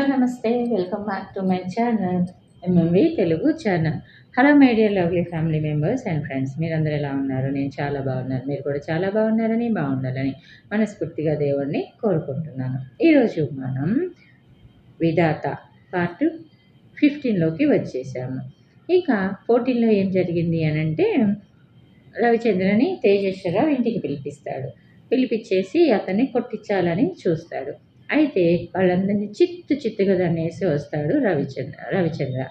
Hello నమస్తే. Welcome back to my channel MMV Telugu channel hello my dear lovely family members and friends మీరందరూ ఎలా ఉన్నారు? నేను చాలా బాగున్నాను. మీరు కూడా చాలా బాగున్నారని బాగుండాలని మనస్ఫూర్తిగా దేవుణ్ణి కోరుకుంటున్నాను. ఈరోజు మనం విధాత పార్ట్ ఫిఫ్టీన్లోకి వచ్చేసాము. ఇక ఫోర్టీన్లో ఏం జరిగింది అని అంటే రవిచంద్రని తేజేశ్వరరావు ఇంటికి పిలిపిస్తాడు. పిలిపించేసి అతన్ని కొట్టించాలని చూస్తాడు. అయితే వాళ్ళందరినీ చిత్తు చిత్తుగా దన్నేసి వస్తాడు రవిచంద్ర రవిచంద్ర.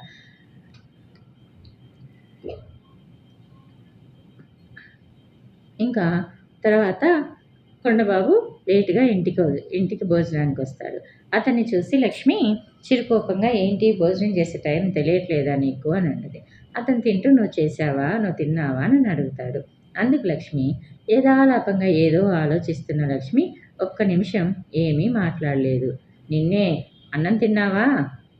ఇంకా తర్వాత కొండబాబు లేటుగా ఇంటికి వ- ఇంటికి భోజనానికి వస్తాడు. అతన్ని చూసి లక్ష్మి చిరుకోపంగా ఏంటి భోజనం చేసే టైం తెలియట్లేదా నీకు? అని అన్నది. అతను తింటూ నువ్వు చేసావా నువ్వు తిన్నావా? అని అడుగుతాడు. అందుకు లక్ష్మి ఏదాలాపంగా ఏదో ఆలోచిస్తున్న లక్ష్మి ఒక్క నిమిషం ఏమీ మాట్లాడలేదు. నిన్నే అన్నం తిన్నావా?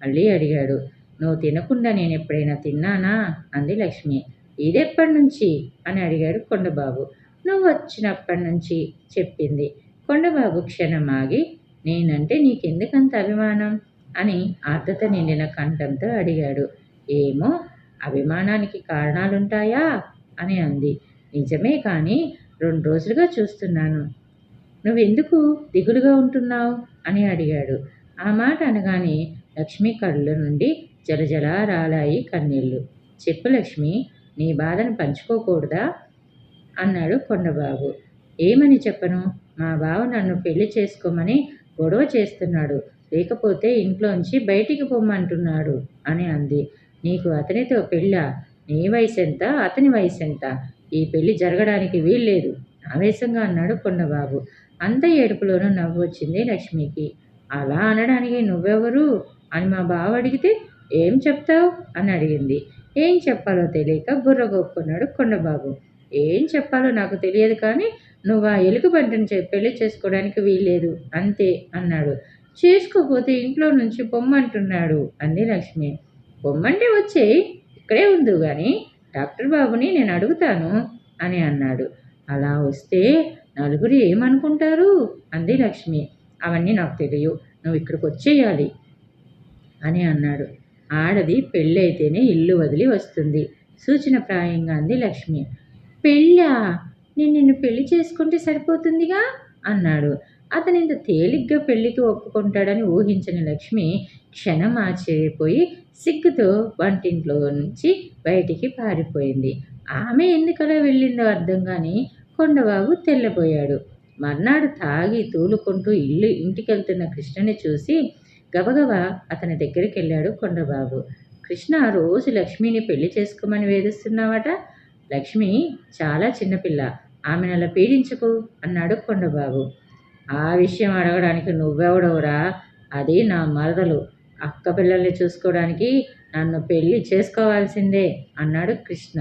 మళ్ళీ అడిగాడు. నువ్వు తినకుండా నేను ఎప్పుడైనా తిన్నానా? అంది లక్ష్మి. ఇదెప్పటి నుంచి? అని అడిగాడు కొండబాబు. నువ్వు వచ్చినప్పటి నుంచి చెప్పింది. కొండబాబు క్షణం ఆగి నేనంటే నీకెందుకంత అభిమానం? అని ఆర్ద్రత నిండిన కంఠంతో అడిగాడు. ఏమో అభిమానానికి కారణాలుంటాయా? అని అంది. నిజమే కానీ రెండు రోజులుగా చూస్తున్నాను. నువ్వెందుకు దిగులుగా ఉంటున్నావు? అని అడిగాడు. ఆ మాట అనగానే లక్ష్మి కళ్ళ నుండి జలజల రాలాయి కన్నీళ్ళు చెప్పు లక్ష్మి నీ బాధను పంచుకోకూడదా? అన్నాడు కొండబాబు. ఏమని చెప్పను? మా బావ నన్ను పెళ్ళి చేసుకోమని గొడవ చేస్తున్నాడు. లేకపోతే ఇంట్లోంచి బయటికి పొమ్మంటున్నాడు అని అంది. నీకు అతనితో పెళ్ళా? నీ వయసు ఎంత అతని వయసు ఎంత ఈ పెళ్ళి జరగడానికి వీల్లేదు. ఆవేశంగా అన్నాడు కొండబాబు. అంత ఏడుపులోనూ నవ్వు వచ్చింది లక్ష్మికి. అలా అనడానికి నువ్వెవరు? అని మా బావ అడిగితే ఏం చెప్తావు? అని అడిగింది. ఏం చెప్పాలో తెలియక బుర్ర గొప్పుకున్నాడు కొండబాబు. ఏం చెప్పాలో నాకు తెలియదు కానీ నువ్వు ఆ ఎలుగుబంటిని చే- పెళ్ళి చేసుకోవడానికి వీల్లేదు. అంతే అన్నాడు. చేసుకోపోతే ఇంట్లో నుంచి పొమ్మంటున్నాడు అంది లక్ష్మి. పొమ్మంటే వచ్చేయి. ఇక్కడే ఉందు కానీ డాక్టర్ బాబుని నేను అడుగుతాను అని అన్నాడు. అలా వస్తే నలుగురు ఏమనుకుంటారు? అంది లక్ష్మి. అవన్నీ నాకు తెలియవు. నువ్వు ఇక్కడికి వచ్చేయాలి అని అన్నాడు. ఆడది పెళ్ళైతేనే ఇల్లు వదిలి వస్తుంది. సూచనప్రాయంగా అంది లక్ష్మి. పెళ్ళా? నేను నిన్ను పెళ్ళి చేసుకుంటే సరిపోతుందిగా? అన్నాడు. అతను ఇంత తేలిగ్గా పెళ్ళికి ఒప్పుకుంటాడని ఊహించని లక్ష్మి క్షణం ఆశ్చర్యపోయి సిగ్గుతో వంటింట్లో నుంచి బయటికి పారిపోయింది. ఆమె ఎందుకలా వెళ్ళిందో అర్థం కానీ కొండబాబు తెల్లబోయాడు. మర్నాడు తాగి తూలుకుంటూ ఇల్లు ఇంటికెళ్తున్న కృష్ణని చూసి గబగబా అతని దగ్గరికి వెళ్ళాడు కొండబాబు కృష్ణ రోజు లక్ష్మిని పెళ్ళి చేసుకోమని వేధిస్తున్నావట? లక్ష్మి చాలా చిన్నపిల్ల ఆమెను అలా పీడించకు అన్నాడు కొండబాబు ఆ విషయం అడగడానికి నువ్వెవడవురా? అది నా మరదలు. అక్క పిల్లల్ని చూసుకోవడానికి నన్ను పెళ్ళి చేసుకోవాల్సిందే అన్నాడు కృష్ణ.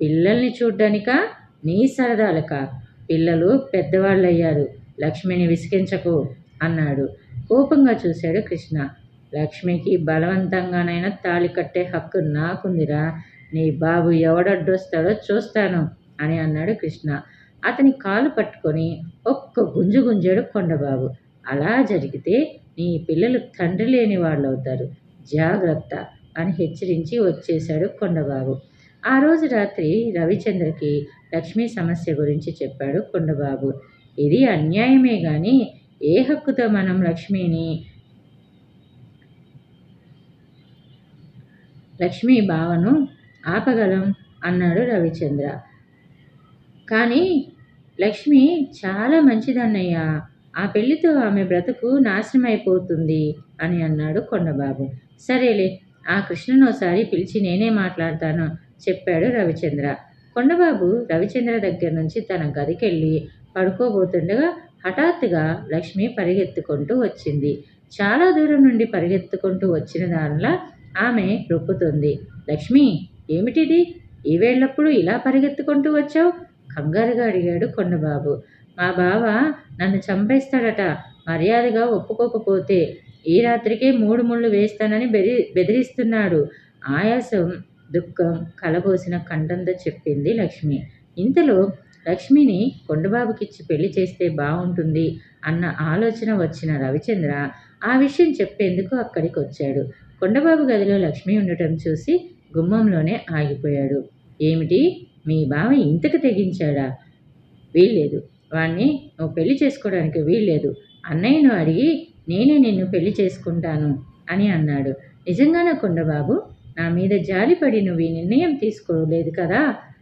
పిల్లల్ని చూడ్డానికా? నీ సరదాలక పిల్లలు పెద్దవాళ్ళు అయ్యారు లక్ష్మిని విసిగించకు అన్నాడు. కోపంగా చూశాడు కృష్ణ. లక్ష్మికి బలవంతంగానైనా తాళి కట్టే హక్కు నాకుందిరా. నీ బాబు ఎవడడ్డొస్తాడో చూస్తాను అని అన్నాడు కృష్ణ. అతని కాలు పట్టుకొని ఒక్క గుంజు గుంజాడు కొండబాబు. అలా జరిగితే నీ పిల్లలు తండ్రి లేని వాళ్ళు అవుతారు జాగ్రత్త అని హెచ్చరించి వచ్చేశాడు కొండబాబు. ఆ రోజు రాత్రి రవిచంద్రకి లక్ష్మి సమస్య గురించి చెప్పాడు కొండబాబు. ఇది అన్యాయమే కానీ ఏ హక్కుతో మనం లక్ష్మిని లక్ష్మి భావను ఆపగలం? అన్నాడు రవిచంద్ర. కానీ లక్ష్మి చాలా మంచిదన్నయ్య. ఆ పెళ్ళితో ఆమె బ్రతుకు నాశనం అయిపోతుంది అని అన్నాడు కొండబాబు. సరేలే ఆ కృష్ణను ఒకసారి పిలిచి నేనే మాట్లాడతాను చెప్పాడు రవిచంద్ర. కొండబాబు రవిచంద్ర దగ్గర నుంచి తన గదికెళ్ళి పడుకోబోతుండగా హఠాత్తుగా లక్ష్మి పరిగెత్తుకుంటూ వచ్చింది. చాలా దూరం నుండి పరిగెత్తుకుంటూ వచ్చిన దానిలా ఆమె రొప్పుతుంది. లక్ష్మి ఏమిటిది? ఈ ఇలా పరిగెత్తుకుంటూ వచ్చావు? కంగారుగా అడిగాడు కొండబాబు. మా బావ నన్ను చంపేస్తాడట. మర్యాదగా ఒప్పుకోకపోతే ఈ రాత్రికే మూడు ముళ్ళు వేస్తానని బెదిరి బెదిరిస్తున్నాడు. ఆయాసం దుఃఖం కలబోసిన కంఠంతో చెప్పింది లక్ష్మి. ఇంతలో లక్ష్మిని కొండబాబుకిచ్చి పెళ్ళి చేస్తే బాగుంటుంది అన్న ఆలోచన వచ్చిన రవిచంద్ర ఆ విషయం చెప్పేందుకు అక్కడికి వచ్చాడు కొండబాబు గదిలో లక్ష్మి ఉండటం చూసి గుమ్మంలోనే ఆగిపోయాడు. ఏమిటి? మీ బావ ఇంతకు తెగించాడా? వీల్లేదు. వాణ్ణి నువ్వు పెళ్ళి చేసుకోవడానికి వీల్లేదు. అన్నయ్యను అడిగి నేనే నిన్ను పెళ్ళి చేసుకుంటాను అని అన్నాడు. నిజంగానే కొండబాబు? నా మీద జాలిపడి నువ్వు ఈ నిర్ణయం తీసుకోలేదు కదా?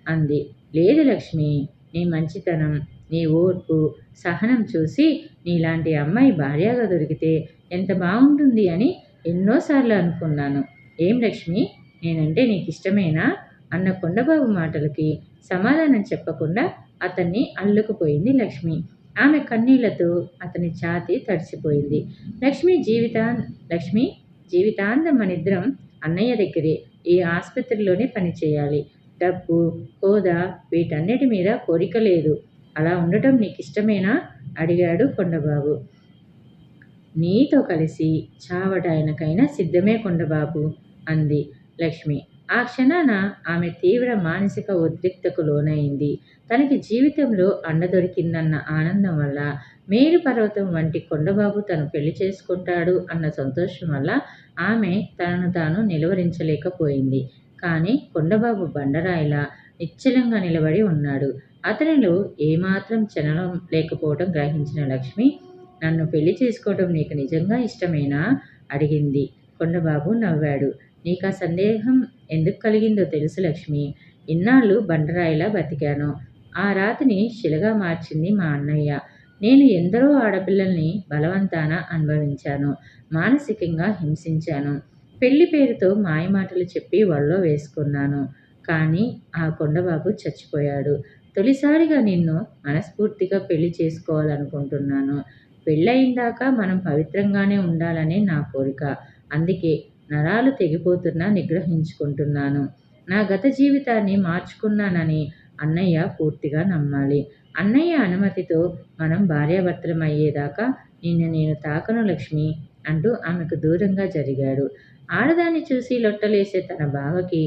అంది. లేదు లక్ష్మి నీ మంచితనం నీ ఓర్పు సహనం చూసి నీలాంటి అమ్మాయి భార్యగా దొరికితే ఎంత బాగుంటుంది అని ఎన్నోసార్లు అనుకున్నాను. ఏం లక్ష్మి? నేనంటే నీకు ఇష్టమేనా అన్న కొండబాబు మాటలకి సమాధానం చెప్పకుండా అతన్ని అల్లుకుపోయింది లక్ష్మి. ఆమె కన్నీళ్ళతో అతని ఛాతి తడిసిపోయింది. లక్ష్మి జీవితా లక్ష్మి జీవితాంతం మనిద్దరం అన్నయ్య దగ్గరే ఈ ఆసుపత్రిలోనే పనిచేయాలి. డబ్బు హోదా వీటన్నిటి మీద కోరిక లేదు. అలా ఉండటం నీకు ఇష్టమేనా అడిగాడు కొండబాబు. నీతో కలిసి చావటాయనకైనా సిద్ధమే కొండబాబు అంది లక్ష్మి. ఆ క్షణాన ఆమె తీవ్ర మానసిక ఉద్రిక్తకు లోనైంది. తనకి జీవితంలో అండ దొరికిందన్న ఆనందం వల్ల మేరు పర్వతం వంటి కొండబాబు తను పెళ్ళి చేసుకుంటాడు అన్న సంతోషం వల్ల ఆమె తనను తాను నిలువరించలేకపోయింది. కానీ కొండబాబు బండరాయిలా నిశ్చలంగా నిలబడి ఉన్నాడు. అతనిలో ఏమాత్రం చలనం లేకపోవడం గ్రహించిన లక్ష్మి నన్ను పెళ్ళి చేసుకోవడం నీకు నిజంగా ఇష్టమేనా? అడిగింది. కొండబాబు నవ్వాడు. నీకు ఆ సందేహం ఎందుకు కలిగిందో తెలుసు లక్ష్మి. ఇన్నాళ్ళు బండరాయిలా బతికాను. ఆ రాతిని శిలగా మార్చింది మా అన్నయ్య. నేను ఎందరో ఆడపిల్లల్ని బలవంతాన అనుభవించాను మానసికంగా హింసించాను. పెళ్ళి పేరుతో మాయమాటలు చెప్పి వల్లో వేసుకున్నాను. కానీ ఆ కొండబాబు చచ్చిపోయాడు. తొలిసారిగా నిన్ను మనస్ఫూర్తిగా పెళ్ళి చేసుకోవాలనుకుంటున్నాను. పెళ్ళయిందాక మనం పవిత్రంగానే ఉండాలనే నా కోరిక. అందుకే నరాలు తెగిపోతున్నా నిగ్రహించుకుంటున్నాను. నా గత జీవితాన్ని మార్చుకున్నానని అన్నయ్య పూర్తిగా నమ్మాలి. అన్నయ్య అనుమతితో మనం భార్యాభర్తలం అయ్యేదాకా నిన్ను నేను తాకను లక్ష్మి అంటూ ఆమెకు దూరంగా జరిగాడు. ఆడదాన్ని చూసి లొట్టలేసే తన బావకి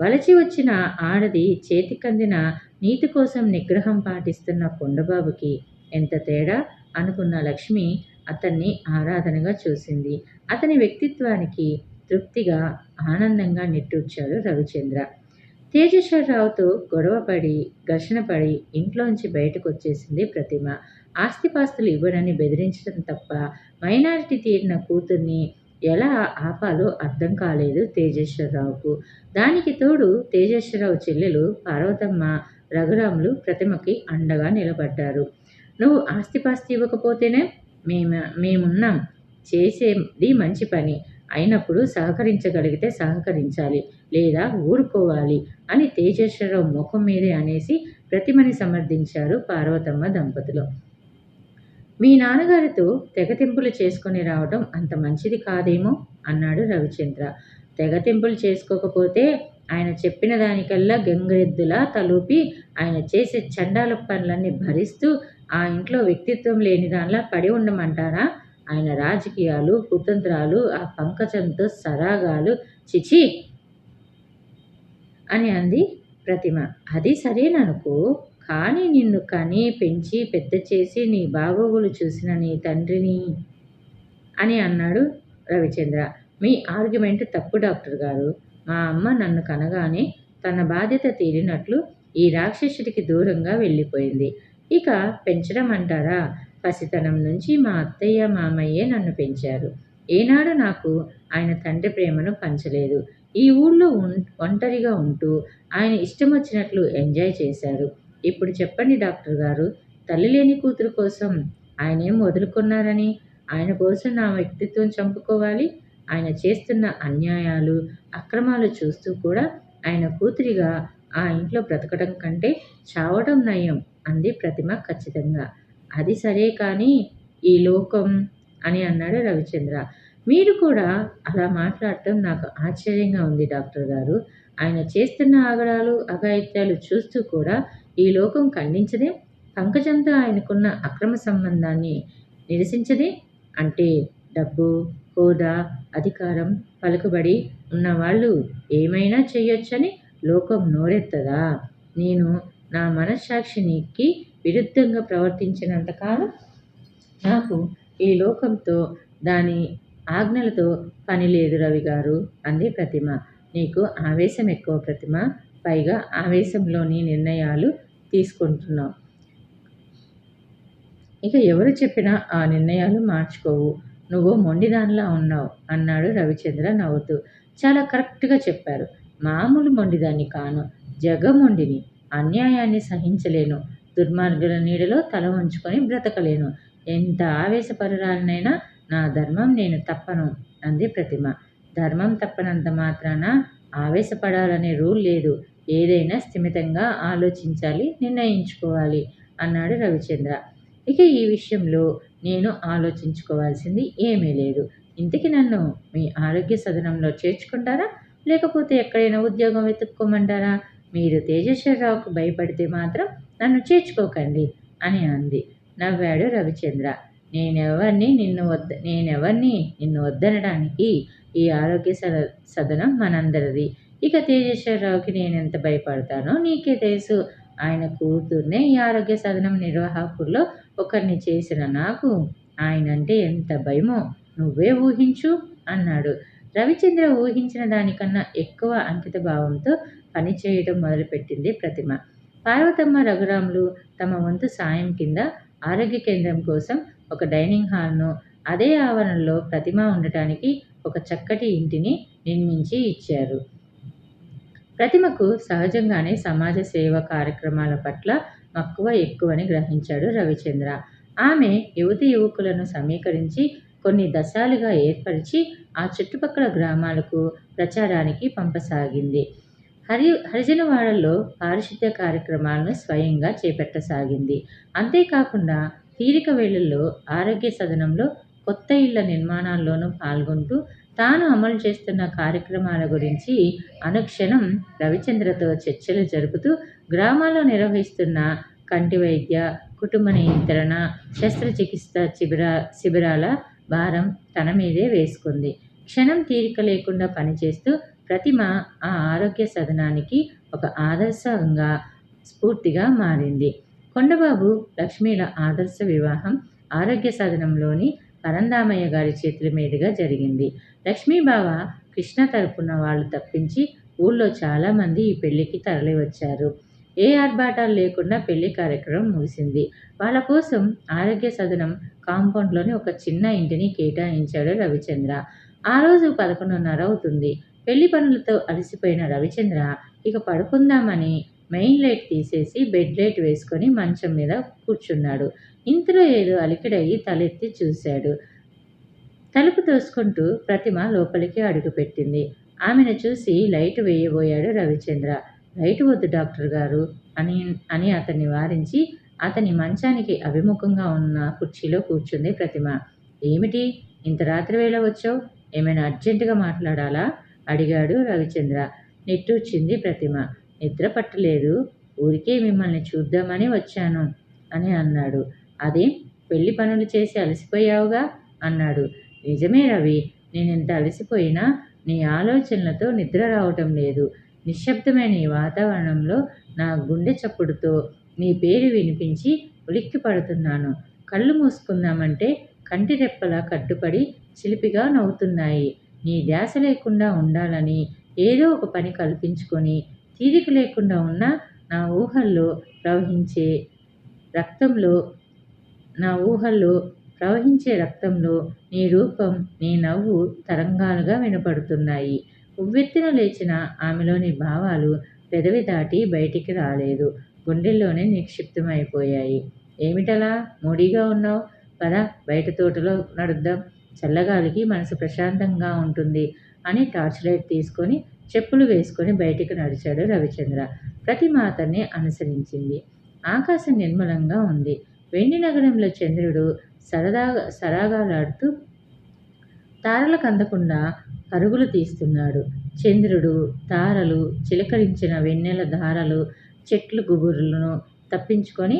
వలచి వచ్చిన ఆడది చేతికందిన నీతి కోసం నిగ్రహం పాటిస్తున్న కొండబాబుకి ఎంత తేడా అనుకున్న లక్ష్మి అతన్ని ఆరాధనగా చూసింది. అతని వ్యక్తిత్వానికి తృప్తిగా ఆనందంగా నిట్టూర్చాడు రవిచంద్ర. తేజేశ్వరరావుతో గొడవపడి ఘర్షణపడి ఇంట్లోంచి బయటకు వచ్చేసింది ప్రతిమ. ఆస్తిపాస్తులు ఇవ్వనని బెదిరించడం తప్ప మైనారిటీ తీరిన కూతుర్ని ఎలా ఆపాలో అర్థం కాలేదు తేజేశ్వరరావుకు. దానికి తోడు తేజేశ్వరరావు చెల్లెలు పార్వతమ్మ రఘురాములు ప్రతిమకి అండగా నిలబడ్డారు. నువ్వు ఆస్తిపాస్తి ఇవ్వకపోతేనే మేము మేమున్నాం. చేసేది మంచి పని. అయినప్పుడు సహకరించగలిగితే సహకరించాలి లేదా ఊరుకోవాలి అని తేజేశ్వరరావు ముఖం మీదే అనేసి ప్రతిమని సమర్థించారు పార్వతమ్మ దంపతులు. మీ నాన్నగారితో తెగతింపులు చేసుకుని రావడం అంత మంచిది కాదేమో? అన్నాడు రవిచంద్ర. తెగతింపులు చేసుకోకపోతే ఆయన చెప్పిన దానికల్లా గంగరెద్దులా తలూపి ఆయన చేసే చండాల పనులన్నీ భరిస్తూ ఆ ఇంట్లో వ్యక్తిత్వం లేని దానిలా పడి ఉండమంటారా? ఆయన రాజకీయాలు కుతంత్రాలు ఆ పంకజంతో సరాగాలు చిచి అని అంది ప్రతిమ. అది సరేననుకో కానీ నిన్ను కని పెంచి పెద్ద చేసి నీ బాగోగులు చూసిన నీ తండ్రిని అని అన్నాడు రవిచంద్ర. మీ ఆర్గ్యుమెంట్ తప్పు డాక్టర్ గారు. మా అమ్మ నన్ను కనగానే తన బాధ్యత తీరినట్లు ఈ రాక్షసుడికి దూరంగా వెళ్ళిపోయింది. ఇక పెంచడం అంటారా? పసితనం నుంచి మా అత్తయ్య మామయ్యే నన్ను పెంచారు. ఏనాడు నాకు ఆయన తండ్రి ప్రేమను పంచలేదు. ఈ ఊళ్ళో ఒంటరిగా ఉంటూ ఆయన ఇష్టం వచ్చినట్లు ఎంజాయ్ చేశారు. ఇప్పుడు చెప్పండి డాక్టర్ గారు తల్లి లేని కూతురు కోసం ఆయన ఏం వదులుకున్నారని ఆయన కోసం నా వ్యక్తిత్వం చంపుకోవాలి ఆయన చేస్తున్న అన్యాయాలు అక్రమాలు చూస్తూ కూడా ఆయన కూతురిగా ఆ ఇంట్లో బ్రతకడం కంటే చావడం నయం అంది ప్రతిమ ఖచ్చితంగా. అది సరే కానీ ఈ లోకం అని అన్నాడు రవిచంద్ర. మీరు కూడా అలా మాట్లాడటం నాకు ఆశ్చర్యంగా ఉంది డాక్టర్ గారు. ఆయన చేస్తున్న ఆగడాలు అఘాయిత్యాలు చూస్తూ కూడా ఈ లోకం ఖండించదే? పంకజంతో ఆయనకున్న అక్రమ సంబంధాన్ని నిరసించదే? అంటే డబ్బు హోదా అధికారం పలుకుబడి ఉన్నవాళ్ళు ఏమైనా చేయొచ్చని లోకం నోరెత్తదా? నేను నా మనస్సాక్షినికి విరుద్ధంగా ప్రవర్తించినంతకాలం నాకు ఈ లోకంతో దాని ఆజ్ఞలతో పని లేదు రవి గారు అంది ప్రతిమ. నీకు ఆవేశం ఎక్కువ ప్రతిమ. పైగా ఆవేశంలోని నిర్ణయాలు తీసుకుంటున్నావు. ఇక ఎవరు చెప్పినా ఆ నిర్ణయాలు మార్చుకోవు. నువ్వు మొండిదానిలా ఉన్నావు అన్నాడు రవిచంద్ర నవ్వుతూ. చాలా కరెక్ట్గా చెప్పారు. మామూలు మొండిదాన్ని కాను. జగమొండిని అన్యాయాన్ని సహించలేను. దుర్మార్గుల నీడలో తల ఉంచుకొని బ్రతకలేను. ఎంత ఆవేశపరురాలనైనా నా ధర్మం నేను తప్పను అంది ప్రతిమ. ధర్మం తప్పనంత మాత్రాన ఆవేశపడాలనే రూల్ లేదు. ఏదైనా స్థిమితంగా ఆలోచించాలి నిర్ణయించుకోవాలి అన్నాడు రవిచంద్ర. ఇక ఈ విషయంలో నేను ఆలోచించుకోవాల్సింది ఏమీ లేదు. ఇంతకి నన్ను మీ ఆరోగ్య సదనంలో చేర్చుకుంటారా? లేకపోతే ఎక్కడైనా ఉద్యోగం వెతుక్కోమంటారా? మీరు తేజేశ్వరరావుకు భయపడితే మాత్రం నన్ను చేర్చుకోకండి అని అంది. నవ్వాడు రవిచంద్ర. నేనెవరిని నిన్ను వద్ద నేనెవరిని నిన్ను వద్దనడానికి ఈ ఆరోగ్య సద సదనం మనందరిది. ఇక తేజేశ్వరరావుకి నేను ఎంత భయపడతానో నీకే తెలుసు. ఆయన కూతుర్నే ఈ ఆరోగ్య సదనం నిర్వాహకుల్లో ఒకరిని చేసిన నాకు ఆయన అంటే ఎంత భయమో నువ్వే ఊహించు అన్నాడు. రవిచంద్ర ఊహించిన దానికన్నా ఎక్కువ అంకిత భావంతో పనిచేయడం మొదలుపెట్టింది ప్రతిమ. పార్వతమ్మ రఘురాములు తమ వంతు సాయం కింద ఆరోగ్య కేంద్రం కోసం ఒక డైనింగ్ హాల్ను అదే ఆవరణలో ప్రతిమ ఉండటానికి ఒక చక్కటి ఇంటిని నిర్మించి ఇచ్చారు. ప్రతిమకు సహజంగానే సమాజ సేవ కార్యక్రమాల పట్ల మక్కువ ఎక్కువని గ్రహించాడు రవిచంద్ర. ఆమె యువతి యువకులను సమీకరించి కొన్ని దశాలుగా ఏర్పరిచి ఆ చుట్టుపక్కల గ్రామాలకు ప్రచారానికి పంపసాగింది. హరి హరిజనవాడల్లో పారిశుద్ధ్య కార్యక్రమాలను స్వయంగా చేపట్టసాగింది. అంతేకాకుండా తీరిక వేళల్లో ఆరోగ్య సదనంలో కొత్త ఇళ్ళ నిర్మాణాల్లోనూ పాల్గొంటూ తాను అమలు చేస్తున్న కార్యక్రమాల గురించి అనుక్షణం రవిచంద్రతో చర్చలు జరుపుతూ గ్రామాల్లో నిర్వహిస్తున్న కంటి వైద్య కుటుంబ నియంత్రణ శస్త్రచికిత్స శిబిరా శిబిరాల భారం తన మీదే వేసుకుంది. క్షణం తీరిక లేకుండా పనిచేస్తూ ప్రతిమ ఆ ఆరోగ్య సదనానికి ఒక ఆదర్శంగా స్ఫూర్తిగా మారింది. కొండబాబు లక్ష్మీల ఆదర్శ వివాహం ఆరోగ్య సదనంలోని పరందామయ్య గారి చేతుల మీదుగా జరిగింది. లక్ష్మీబావ కృష్ణ తరపున వాళ్ళు తప్పించి ఊళ్ళో చాలామంది ఈ పెళ్ళికి తరలివచ్చారు. ఏ ఆర్భాటాలు లేకుండా పెళ్ళి కార్యక్రమం ముగిసింది. వాళ్ళ కోసం ఆరోగ్య సదనం కాంపౌండ్లోని ఒక చిన్న ఇంటిని కేటాయించాడు రవిచంద్ర. ఆ రోజు పదకొండున్నర అవుతుంది. పెళ్ళి పనులతో అలసిపోయిన రవిచంద్ర ఇక పడుకుందామని మెయిన్ లైట్ తీసేసి బెడ్ లైట్ వేసుకొని మంచం మీద కూర్చున్నాడు. ఇంతలో ఏదో అలికిడయి తలెత్తి చూశాడు. తలుపు తోసుకుంటూ ప్రతిమ లోపలికి అడుగుపెట్టింది ఆమెను చూసి లైట్ వేయబోయాడు రవిచంద్ర. లైట్ వద్దు డాక్టర్ గారు అని అని అతన్ని వారించి అతని మంచానికి అభిముఖంగా ఉన్న కుర్చీలో కూర్చుంది ప్రతిమ. ఏమిటి? ఇంత రాత్రి వేళ వచ్చావు? ఏమైనా అర్జెంటుగా మాట్లాడాలా? అడిగాడు రవిచంద్ర. నిట్టూర్చింది ప్రతిమ. నిద్ర పట్టలేదు. ఊరికే మిమ్మల్ని చూద్దామని వచ్చాను అని అన్నాడు. అదేం? పెళ్ళి పనులు చేసి అలసిపోయావుగా? అన్నాడు. నిజమే రవి. నేను ఇంత అలసిపోయినా నీ ఆలోచనలతో నిద్ర రావటం లేదు. నిశ్శబ్దమైన ఈ వాతావరణంలో నా గుండె చప్పుడుతో నీ పేరు వినిపించి ఉలిక్కి పడుతున్నాను. కళ్ళు మూసుకుందామంటే కంటి రెప్పలా కట్టుపడి చిలిపిగా నవ్వుతున్నాయి. నీ ధ్యాస లేకుండా ఉండాలని ఏదో ఒక పని కల్పించుకొని తీరిక లేకుండా ఉన్న నా ఊహల్లో ప్రవహించే రక్తంలో నా ఊహల్లో ప్రవహించే రక్తంలో నీ రూపం నీ నవ్వు తరంగాలుగా వినపడుతున్నాయి. ఉవ్వెత్తున లేచిన ఆమెలోని భావాలు పెదవి దాటి బయటికి రాలేదు. గుండెల్లోనే నిక్షిప్తమైపోయాయి. ఏమిటలా? మూడీగా ఉన్నావు? పద బయట తోటలో నడుద్దాం. చల్లగాలికి మనసు ప్రశాంతంగా ఉంటుంది అని టార్చ్ లైట్ తీసుకొని చెప్పులు వేసుకొని బయటికి నడిచాడు రవిచంద్ర. ప్రతిమ అతన్ని అనుసరించింది. ఆకాశం నిర్మలంగా ఉంది. వెండి నగరంలో చంద్రుడు సరదాగా సరాగాలాడుతూ తారలకు అందకుండా పరుగులు తీస్తున్నాడు. చంద్రుడు తారలు చిలకరించిన వెన్నెల ధారలు చెట్లు గుబురులను తప్పించుకొని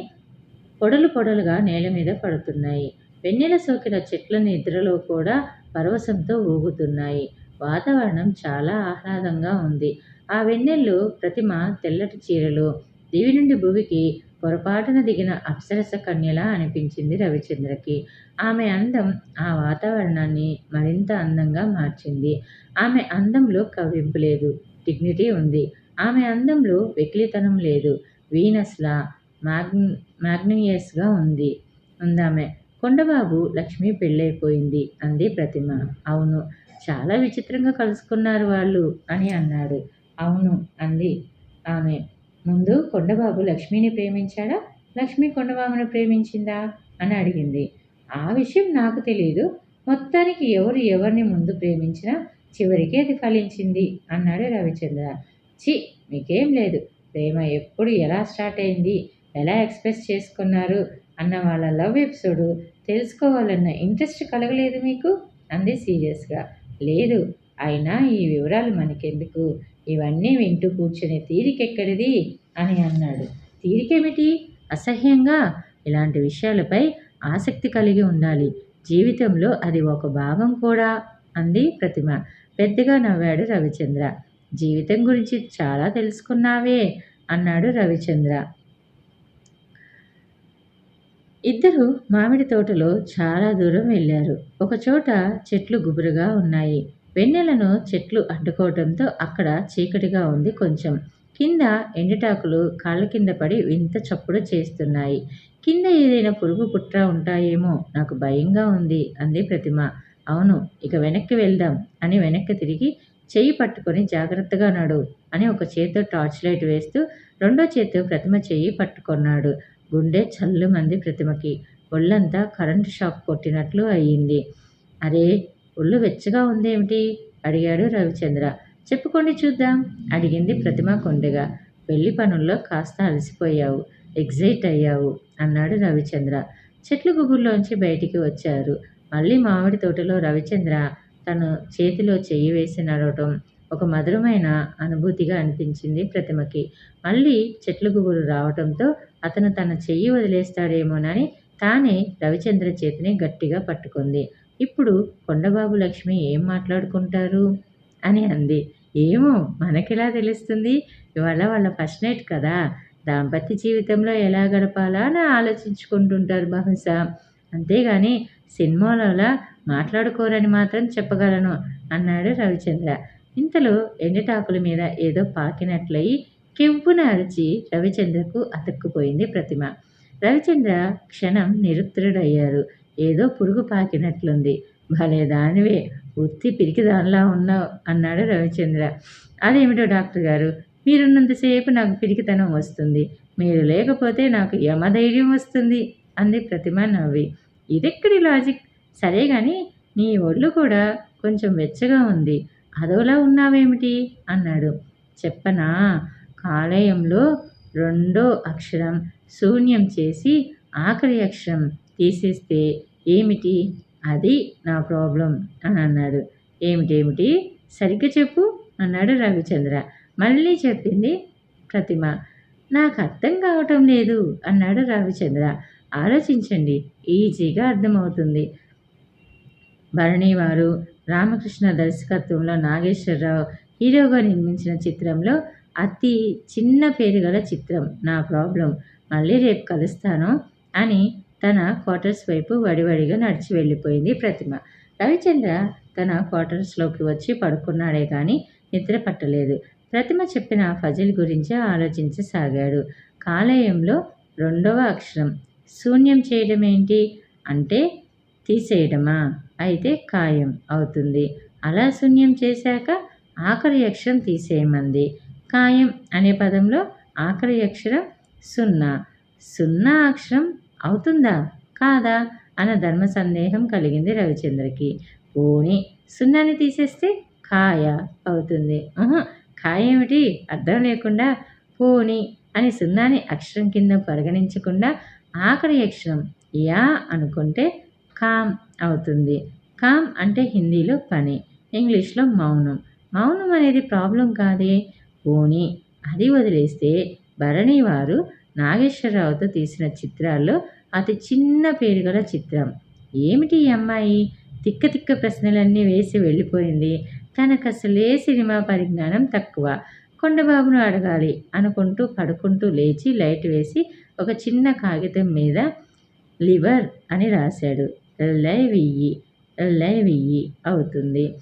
పొడలు పొడలుగా నేల మీద పడుతున్నాయి. వెన్నెల సోకిన చెట్ల నిద్రలో కూడా పరవశంతో ఊగుతున్నాయి. వాతావరణం చాలా ఆహ్లాదంగా ఉంది. ఆ వెన్నెల్లో ప్రతిమ తెల్లటి చీరలో దివి నుండి భూమికి పొరపాటున దిగిన అప్సరస కన్యలా అనిపించింది రవిచంద్రకి. ఆమె అందం ఆ వాతావరణాన్ని మరింత అందంగా మార్చింది. ఆమె అందంలో కవ్వింపు లేదు డిగ్నిటీ ఉంది. ఆమె అందంలో వెకిలితనం లేదు వీనస్లా మ్యాగ్ మ్యాగ్నియస్గా ఉంది ఉందామె. కొండబాబు లక్ష్మి పెళ్ళైపోయింది అంది ప్రతిమ. అవును చాలా విచిత్రంగా కలుసుకున్నారు వాళ్ళు అని అన్నాడు. అవును అంది ఆమె. ముందు కొండబాబు లక్ష్మిని ప్రేమించాడా? లక్ష్మి కొండబాబును ప్రేమించిందా? అని అడిగింది. ఆ విషయం నాకు తెలియదు మొత్తానికి ఎవరు ఎవరిని ముందు ప్రేమించినా చివరికి అది ఫలించింది అన్నాడు రవిచంద్ర. చి మీకేం లేదు. ప్రేమ ఎప్పుడు ఎలా స్టార్ట్ అయింది? ఎలా ఎక్స్ప్రెస్ చేసుకున్నారు? అన్న వాళ్ళ లవ్ ఎపిసోడ్ తెలుసుకోవాలన్న ఇంట్రెస్ట్ కలగలేదు మీకు? అంది సీరియస్గా. లేదు అయినా ఈ వివరాలు మనకెందుకు? ఇవన్నీ వింటూ కూర్చునే తీరికెక్కడిది? అని అన్నాడు. తీరికేమిటి? అసహ్యంగా? ఇలాంటి విషయాలపై ఆసక్తి కలిగి ఉండాలి. జీవితంలో అది ఒక భాగం కూడా అంది ప్రతిమ. పెద్దగా నవ్వాడు రవిచంద్ర. జీవితం గురించి చాలా తెలుసుకున్నావే అన్నాడు రవిచంద్ర. ఇద్దరు మామిడి తోటలో చాలా దూరం వెళ్ళారు. ఒకచోట చెట్లు గుబురుగా ఉన్నాయి. వెన్నెలను చెట్లు అడ్డుకోవడంతో అక్కడ చీకటిగా ఉంది కొంచెం. కింద ఎండిటాకులు కాళ్ళ కింద పడి వింత చప్పుడు చేస్తున్నాయి. కింద ఏదైనా పురుగు పుట్ర ఉంటాయేమో నాకు భయంగా ఉంది అంది ప్రతిమ. అవును ఇక వెనక్కి వెళ్దాం అని వెనక్కి తిరిగి చెయ్యి పట్టుకొని జాగ్రత్తగా నడు అని ఒక చేత్తో టార్చ్ లైట్ వేస్తూ రెండో చేత్తో ప్రతిమ చెయ్యి పట్టుకున్నాడు. గుండె చల్లుమంది ప్రతిమకి. ఒళ్ళంతా కరెంటు షాక్ కొట్టినట్లు అయ్యింది అరే ఒళ్ళు వెచ్చగా ఉందేమిటి? అడిగాడు రవిచంద్ర. చెప్పుకోండి చూద్దాం అడిగింది ప్రతిమ కొండగా. పెళ్ళి పనుల్లో కాస్త అలసిపోయావు ఎగ్జైట్ అయ్యావు అన్నాడు రవిచంద్ర. చెట్లు గుబుర్లోంచి బయటికి వచ్చారు. మళ్ళీ మామిడి తోటలో రవిచంద్ర తను చేతిలో చెయ్యి వేసి నడవటం ఒక మధురమైన అనుభూతిగా అనిపించింది ప్రతిమకి. మళ్ళీ చెట్లు గుబురు రావటంతో అతను తన చెయ్యి వదిలేస్తాడేమోనని తానే రవిచంద్ర చేతిని గట్టిగా పట్టుకుంది. ఇప్పుడు కొండబాబు లక్ష్మి ఏం మాట్లాడుకుంటారు? అని అంది. ఏమో మనకెలా తెలుస్తుంది? ఇవాళ వాళ్ళ ఫస్ట్ నైట్ కదా. దాంపత్య జీవితంలో ఎలా గడపాలా అని ఆలోచించుకుంటుంటారు బహుశా. అంతేగాని సినిమాలోలా మాట్లాడుకోరని మాత్రం చెప్పగలను అన్నాడు రవిచంద్ర. ఇంతలో ఎండటాకుల మీద ఏదో పాకినట్లయి కెవ్వున అరిచి రవిచంద్రకు అతుక్కుపోయింది ప్రతిమ. రవిచంద్ర క్షణం నిరుత్తరుడయ్యారు. ఏదో పురుగు పాకినట్లుంది. భలే దానివే. ఉత్తి పిరికి దానిలా ఉన్నావు అన్నాడు రవిచంద్ర. అదేమిటో డాక్టర్ గారు? మీరున్నంతసేపు నాకు పిరికితనం వస్తుంది. మీరు లేకపోతే నాకు యమధైర్యం వస్తుంది అంది ప్రతిమ నవ్వి. ఇదెక్కడి లాజిక్? సరే కానీ నీ ఒళ్ళు కూడా కొంచెం వెచ్చగా ఉంది. అదోలా ఉన్నావేమిటి? అన్నాడు. చెప్పనా? కాలేయంలో రెండో అక్షరం శూన్యం చేసి ఆఖరి అక్షరం తీసేస్తే ఏమిటి? అది నా ప్రాబ్లం అని అన్నాడు. ఏమిటేమిటి? సరిగ్గా చెప్పు అన్నాడు రవిచంద్ర. మళ్ళీ చెప్పింది ప్రతిమ. నాకు అర్థం కావటం లేదు అన్నాడు రవిచంద్ర. ఆలోచించండి ఈజీగా అర్థమవుతుంది. భరణి వారు రామకృష్ణ దర్శకత్వంలో నాగేశ్వరరావు హీరోగా నిర్మించిన చిత్రంలో అతి చిన్న పేరు గల చిత్రం నా ప్రాబ్లం మళ్ళీ రేపు కలుస్తాను అని తన క్వార్టర్స్ వైపు వడివడిగా నడిచి వెళ్ళిపోయింది ప్రతిమ. రవిచంద్ర తన క్వార్టర్స్లోకి వచ్చి పడుకున్నాడే కానీ నిద్ర పట్టలేదు. ప్రతిమ చెప్పిన ఫజిల్ గురించి ఆలోచించసాగాడు. కాలేయంలో రెండవ అక్షరం శూన్యం చేయడం ఏంటి అంటే తీసేయడమా? అయితే ఖాయం అవుతుంది. అలా శూన్యం చేశాక ఆఖరి అక్షరం తీసేయమంది. ఖాయం అనే పదంలో ఆఖరి అక్షరం సున్నా. సున్నా అక్షరం అవుతుందా? కాదా? అన్న ధర్మ సందేహం కలిగింది రవిచంద్రకి. పోని సున్నాని తీసేస్తే ఖాయ అవుతుంది. ఖాయ ఏమిటి అర్థం లేకుండా పోని అని సున్నాని అక్షరం కింద పరిగణించకుండా ఆఖరి అక్షరం యా అనుకుంటే కామ్ అవుతుంది. కామ్ అంటే హిందీలో పని ఇంగ్లీష్లో మౌనం. మౌనం అనేది ప్రాబ్లం కాదే? పోనీ అది వదిలేస్తే భరణి వారు నాగేశ్వరరావుతో తీసిన చిత్రాల్లో అతి చిన్న పేరు గల చిత్రం. ఏమిటి ఈ అమ్మాయి? తిక్క తిక్క ప్రశ్నలన్నీ వేసి వెళ్ళిపోయింది. తనకు అసలే సినిమా పరిజ్ఞానం తక్కువ. కొండబాబును అడగాలి అనుకుంటూ పడుకుంటూ లేచి లైట్ వేసి ఒక చిన్న కాగితం మీద లివర్ అని రాశాడు. ఎల్ఐ విఈ అవుతుంది.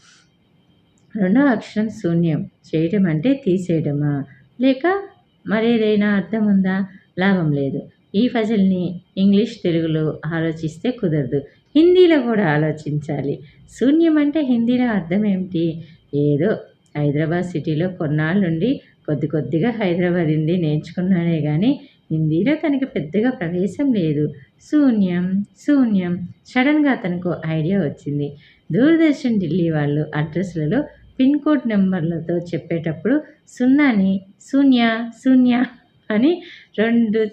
రెండో అక్షరం శూన్యం చేయటం అంటే తీసేయడమా? లేక మరేదైనా అర్థం ఉందా? లాభం లేదు. ఈ ఫజల్ని ఇంగ్లీష్ తెలుగులో ఆలోచిస్తే కుదరదు. హిందీలో కూడా ఆలోచించాలి. శూన్యం అంటే హిందీలో అర్థం ఏమిటి? ఏదో హైదరాబాద్ సిటీలో కొన్నాళ్ళుండి కొద్ది కొద్దిగా హైదరాబాద్ హిందీ నేర్చుకున్నానే కానీ హిందీలో తనకి పెద్దగా ప్రవేశం లేదు. శూన్యం శూన్యం. సడన్గా తనకు ఐడియా వచ్చింది. దూరదర్శన్ ఢిల్లీ వాళ్ళు అడ్రస్లలో పిన్ కోడ్ నెంబర్లతో చెప్పేటప్పుడు సున్నాని శూన్య శూన్య అని రెండు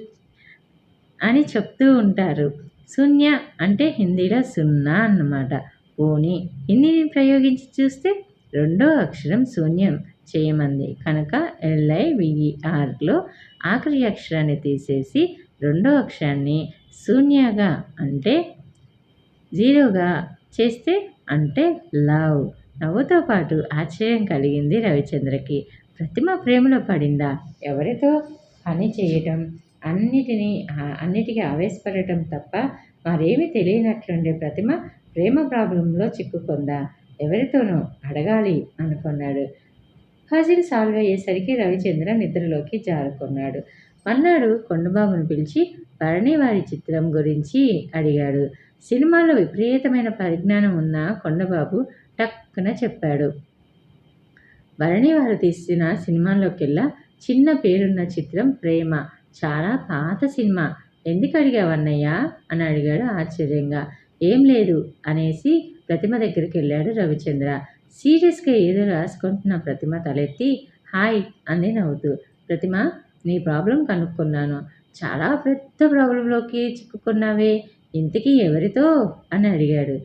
అని చెప్తూ ఉంటారు. శూన్య అంటే హిందీలో సున్నా అన్నమాట. పోనీ హిందీని ప్రయోగించి చూస్తే రెండో అక్షరం శూన్యం చేయమంది. కనుక ఎల్ఐవిఈఆర్లో ఆఖరి అక్షరాన్ని తీసేసి రెండో అక్షరాన్ని శూన్యగా అంటే జీరోగా చేస్తే అంటే లవ్. నవ్వుతో పాటు ఆశ్చర్యం కలిగింది రవిచంద్రకి. ప్రతిమ ప్రేమలో పడిందా? ఎవరితో? పని చేయటం అన్నిటినీ అన్నిటికీ ఆవేశపడటం తప్ప మరేమీ తెలియనట్లుండే ప్రతిమ ప్రేమ ప్రాబ్లంలో చిక్కుకుందా? ఎవరితోనో అడగాలి అనుకున్నాడు. పజిల్ సాల్వ్ అయ్యేసరికి రవిచంద్ర నిద్రలోకి జారుకున్నాడు. పన్నాడు కొండబాబును పిలిచి భరణి వారి చిత్రం గురించి అడిగాడు. సినిమాలో విపరీతమైన పరిజ్ఞానం ఉన్న కొండబాబు టక్కున చెప్పాడు. భరణి వారు తీసిన సినిమాల్లోకెల్లా చిన్న పేరున్న చిత్రం ప్రేమ. చాలా పాత సినిమా. ఎందుకు అడిగావన్నయ్యా అని అడిగాడు ఆశ్చర్యంగా. ఏం లేదు అనేసి ప్రతిమ దగ్గరికి వెళ్ళాడు రవిచంద్ర. సీరియస్గా ఏదో రాసుకుంటున్న ప్రతిమ తలెత్తి హాయ్ అంది నవ్వుతూ. ప్రతిమ నీ ప్రాబ్లం కనుక్కున్నాను. చాలా పెద్ద ప్రాబ్లంలోకి చిక్కుకున్నావే ఇంతకీ ఎవరితో? అని అడిగాడు.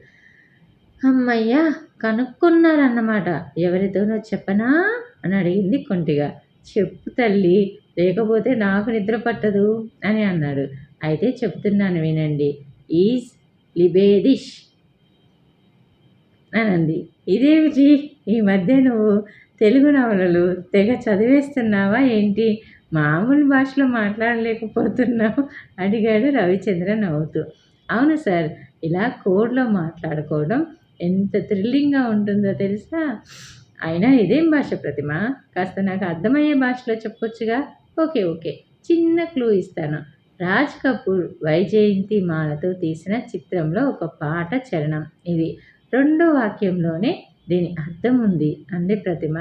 అమ్మయ్యా కనుక్కున్నారన్నమాట. ఎవరితోనో చెప్పనా? అని అడిగింది కొంటిగా. చెప్పు తల్లి లేకపోతే నాకు నిద్ర పట్టదు అని అన్నాడు. అయితే చెప్తున్నాను వినండి. ఈజ్ లిబేదిష్ అనంది. ఇదేమిటి? ఈ మధ్య నువ్వు తెలుగు నవలలు తెగ చదివేస్తున్నావా ఏంటి? మామూలు భాషలో మాట్లాడలేకపోతున్నావు అడిగాడు రవిచంద్ర నవ్వుతూ. అవును సార్ ఇలా కోడ్లో మాట్లాడుకోవడం ఎంత థ్రిల్లింగ్గా ఉంటుందో తెలుసా? అయినా ఇదేం భాష ప్రతిమ? కాస్త నాకు అర్థమయ్యే భాషలో చెప్పొచ్చుగా? Okay okay. చిన్న క్లూ ఇస్తాను. రాజ్ కపూర్ వైజయంతి మాలతో తీసిన చిత్రంలో ఒక పాట చరణం ఇది. రెండో వాక్యంలోనే దీని అర్థం ఉంది అంది ప్రతిమ.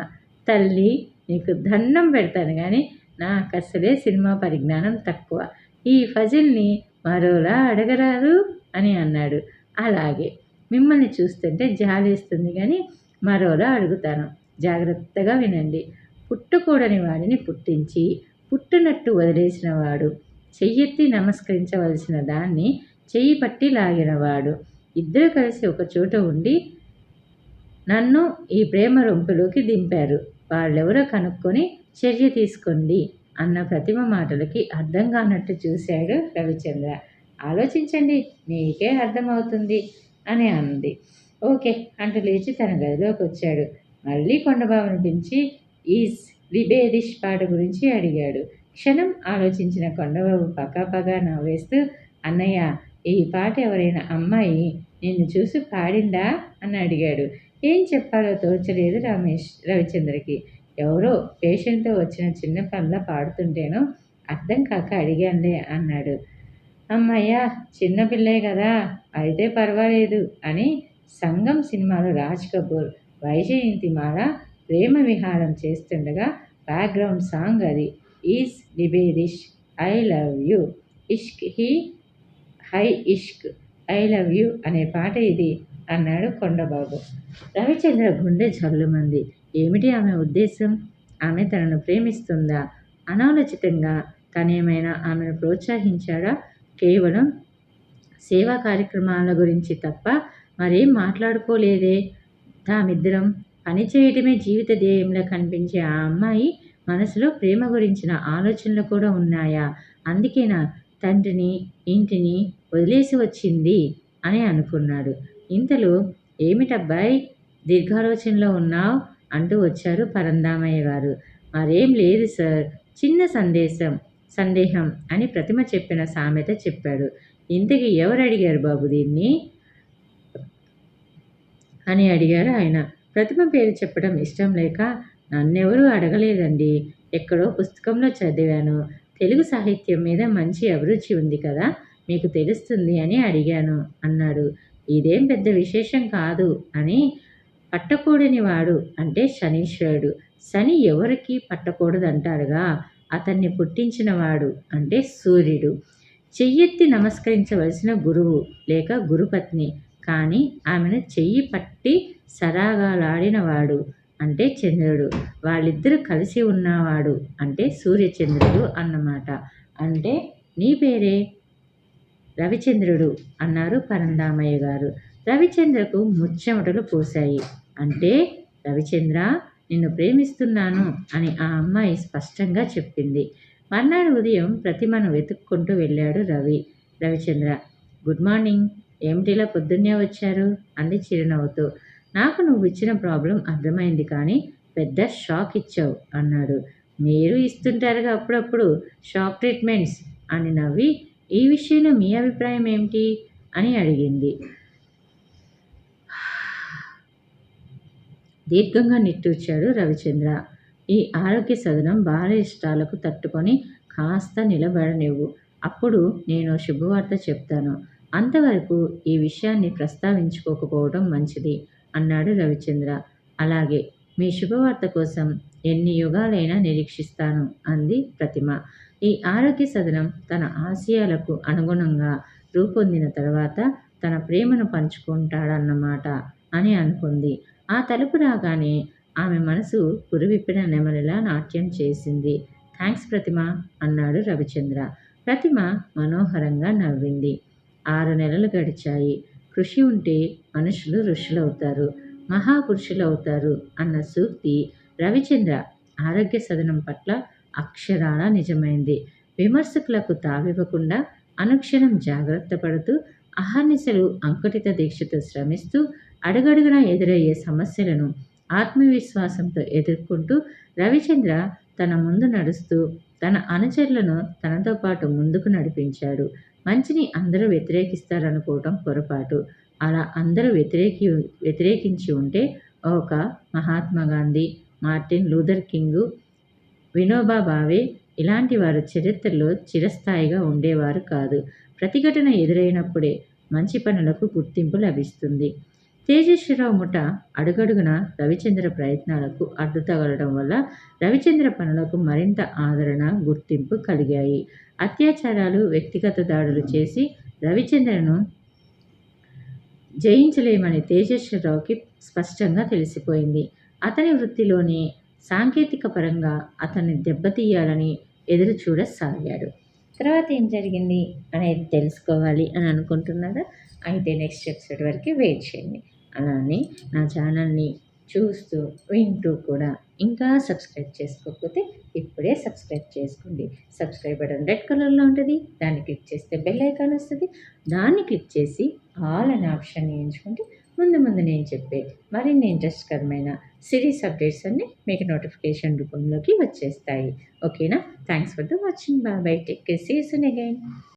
తల్లి నీకు దండం పెడతాను కానీ నాకు అసలే సినిమా పరిజ్ఞానం తక్కువ. ఈ ఫజిల్ని మరోలా అడగరాదు? అని అన్నాడు. అలాగే. మిమ్మల్ని చూస్తుంటే జాలేస్తుంది కానీ మరోలా అడుగుతాను. జాగ్రత్తగా వినండి. పుట్టకూడని వాడిని పుట్టించి పుట్టినట్టు వదిలేసిన వాడు చెయ్యెత్తి నమస్కరించవలసిన దాన్ని చెయ్యి పట్టి లాగినవాడు ఇద్దరు కలిసి ఒక చోట ఉండి నన్ను ఈ ప్రేమ రొంపులోకి దింపారు. వాళ్ళెవరో కనుక్కొని చర్య తీసుకోండి అన్న ప్రతిమ మాటలకి అర్థం కానట్టు చూశాడు రవిచంద్ర. ఆలోచించండి నీకే అర్థమవుతుంది అని అంది. ఓకే అంటూ లేచి తన గదిలోకి వచ్చాడు. మళ్ళీ కొండబాబును పిలిచి ఈజ్ విభేదిష్ పాట గురించి అడిగాడు. క్షణం ఆలోచించిన కొండబాబు పకాపగా నవ్వేస్తూ అన్నయ్య ఈ పాట ఎవరైనా అమ్మాయి నిన్ను చూసి పాడిందా? అని అడిగాడు. ఏం చెప్పాలో తోచలేదు రమేష్ రవిచంద్రకి. ఎవరో పేషెంట్తో వచ్చిన చిన్న పనుల పాడుతుంటేనో అర్థం కాక అడిగానులే అన్నాడు. అమ్మయ్య చిన్నపిల్లే కదా అయితే పర్వాలేదు అని సంగం సినిమాలో రాజ్ కపూర్ వైజయంతిమాల ప్రేమ విహారం చేస్తుండగా బ్యాక్గ్రౌండ్ సాంగ్ అది. ఈజ్ లిబేదిష్ ఐ లవ్ యూ. ఇష్క్ హీ హై ఇష్క్ ఐ లవ్ యూ అనే పాట ఇది. అన్నాడు కొండబాబు. రవిచంద్ర గుండె జల్లుమంది. ఏమిటి ఆమె ఉద్దేశం? ఆమె తనను ప్రేమిస్తుందా? అనాలోచితంగా తనేమైనా ఆమెను ప్రోత్సహించాడా? కేవలం సేవా కార్యక్రమాల గురించి తప్ప మరేం మాట్లాడుకోలేదే? తామిద్దరం పని చేయటమే జీవిత ధ్యేయంలో కనిపించే ఆ అమ్మాయి మనసులో ప్రేమ గురించిన ఆలోచనలు కూడా ఉన్నాయా? అందుకేనా తండ్రిని ఇంటిని వదిలేసి వచ్చింది? అని అనుకున్నాడు. ఇంతలో ఏమిటబ్బాయి? దీర్ఘాలోచనలో ఉన్నావు? అంటూ వచ్చారు పరందామయ్య గారు. మరేం లేదు సార్. చిన్న సందేశం సందేహం అని ప్రతిమ చెప్పిన సామెత చెప్పాడు. ఇంతకీ ఎవరు అడిగారు బాబు దీన్ని? అని అడిగారు ఆయన. ప్రతిమ పేరు చెప్పడం ఇష్టం లేక నన్నెవరూ అడగలేదండి. ఎక్కడో పుస్తకంలో చదివాను. తెలుగు సాహిత్యం మీద మంచి అభిరుచి ఉంది కదా మీకు తెలుస్తుంది అని అడిగాను అన్నాడు. ఇదేం పెద్ద విశేషం కాదు అని పట్టకూడని వాడు అంటే శనీశ్వరుడు. శని ఎవరికి పట్టకూడదంటారుగా అతన్ని పుట్టించినవాడు అంటే సూర్యుడు. చెయ్యెత్తి నమస్కరించవలసిన గురువు లేక గురుపత్ని. కానీ ఆమెను చెయ్యి పట్టి సరాగాలాడినవాడు అంటే చంద్రుడు. వాళ్ళిద్దరూ కలిసి ఉన్నవాడు అంటే సూర్యచంద్రుడు అన్నమాట. అంటే నీ పేరే? రవిచంద్రుడు అన్నారు పరందామయ్య గారు. రవిచంద్రకు ముచ్చెమటలు పోశాయి. అంటే రవిచంద్ర నిన్ను ప్రేమిస్తున్నాను అని ఆ అమ్మాయి స్పష్టంగా చెప్పింది. మర్నాడు ఉదయం ప్రతిమను వెతుక్కుంటూ వెళ్ళాడు రవి. Ravichandra good morning. ఏమిటిలా పొద్దున్నే వచ్చారు? అంది చిరునవ్వుతూ. నాకు నువ్వు ఇచ్చిన ప్రాబ్లం అర్థమైంది కానీ పెద్ద షాక్ ఇచ్చావు అన్నాడు. మీరు ఇస్తుంటారుగా అప్పుడప్పుడు. షాక్ ట్రీట్మెంట్స్ అని నవ్వి ఈ విషయంలో మీ అభిప్రాయం ఏమిటి? అని అడిగింది. దీర్ఘంగా నిట్టూర్చాడు రవిచంద్ర. ఈ ఆరోగ్య సదనం బాల ఇష్టాలకు తట్టుకొని కాస్త నిలబడనివ్వు. అప్పుడు నేను శుభవార్త చెప్తాను. అంతవరకు ఈ విషయాన్ని ప్రస్తావించుకోకపోవడం మంచిది అన్నాడు రవిచంద్ర. అలాగే మీ శుభవార్త కోసం ఎన్ని యుగాలైనా నిరీక్షిస్తాను అంది ప్రతిమ. ఈ ఆరోగ్య సదనం తన ఆశయాలకు అనుగుణంగా రూపొందిన తర్వాత తన ప్రేమను పంచుకుంటాడన్నమాట అని అనుకుంది. ఆ తలుపు రాగానే ఆమె మనసు పురివిప్పిన నెమలిలా నాట్యం చేసింది. థ్యాంక్స్ ప్రతిమ అన్నాడు రవిచంద్ర. ప్రతిమ మనోహరంగా నవ్వింది. ఆరు నెలలు గడిచాయి. కృషి ఉంటే మనుషులు ఋషులవుతారు మహాపురుషులు అవుతారు అన్న సూక్తి రవిచంద్ర ఆరోగ్య సదనం పట్ల అక్షరాల నిజమైంది. విమర్శకులకు తావివ్వకుండా అనుక్షణం జాగ్రత్త పడుతూ అహర్నిశలు అంకుటిత దీక్షతో శ్రమిస్తూ అడుగడుగున ఎదురయ్యే సమస్యలను ఆత్మవిశ్వాసంతో ఎదుర్కొంటూ రవిచంద్ర తన ముందు నడుస్తూ తన అనుచరులను తనతో పాటు ముందుకు నడిపించాడు. మంచిని అందరూ వ్యతిరేకిస్తారనుకోవటం పొరపాటు. అలా అందరూ వ్యతిరేకి వ్యతిరేకించి ఉంటే ఒక Mahatma Gandhi Martin Luther King Vinoba Bhave ఇలాంటి వారు చరిత్రలో చిరస్థాయిగా ఉండేవారు కాదు. ప్రతిఘటన ఎదురైనప్పుడే మంచి పనులకు గుర్తింపు లభిస్తుంది. తేజస్వరరావు ముఠ అడుగడుగున రవిచంద్ర ప్రయత్నాలకు అడ్డు తగలడం వల్ల రవిచంద్ర పనులకు మరింత ఆదరణ గుర్తింపు కలిగాయి. అత్యాచారాలు వ్యక్తిగత దాడులు చేసి రవిచంద్రను జయించలేమని తేజస్వరరావుకి స్పష్టంగా తెలిసిపోయింది. అతని వృత్తిలోనే సాంకేతిక పరంగా అతన్ని దెబ్బతీయాలని ఎదురు చూడసాగాడు తర్వాత ఏం జరిగింది అనేది తెలుసుకోవాలి అని అనుకుంటున్నారా? అయితే నెక్స్ట్ ఎపిసోడ్ వరకు వెయిట్ చేయండి. అలానే నా ఛానల్ని చూస్తూ వింటూ కూడా ఇంకా సబ్స్క్రైబ్ చేసుకోకపోతే ఇప్పుడే సబ్స్క్రైబ్ చేసుకోండి. సబ్స్క్రైబ్ బటన్ రెడ్ కలర్లో ఉంటుంది. దాన్ని క్లిక్ చేస్తే బెల్ ఐకాన్ వస్తుంది. దాన్ని క్లిక్ చేసి ఆల్ అనే ఆప్షన్ని ఎంచుకుంటే ముందు ముందు నేను చెప్పే మరిన్ని ఇంట్రెస్ట్కరమైన సిరీస్ అప్డేట్స్ అన్నీ మీకు నోటిఫికేషన్ రూపంలోకి వచ్చేస్తాయి. ఓకేనా? Thanks for the watching. Bye bye take care. See soon again.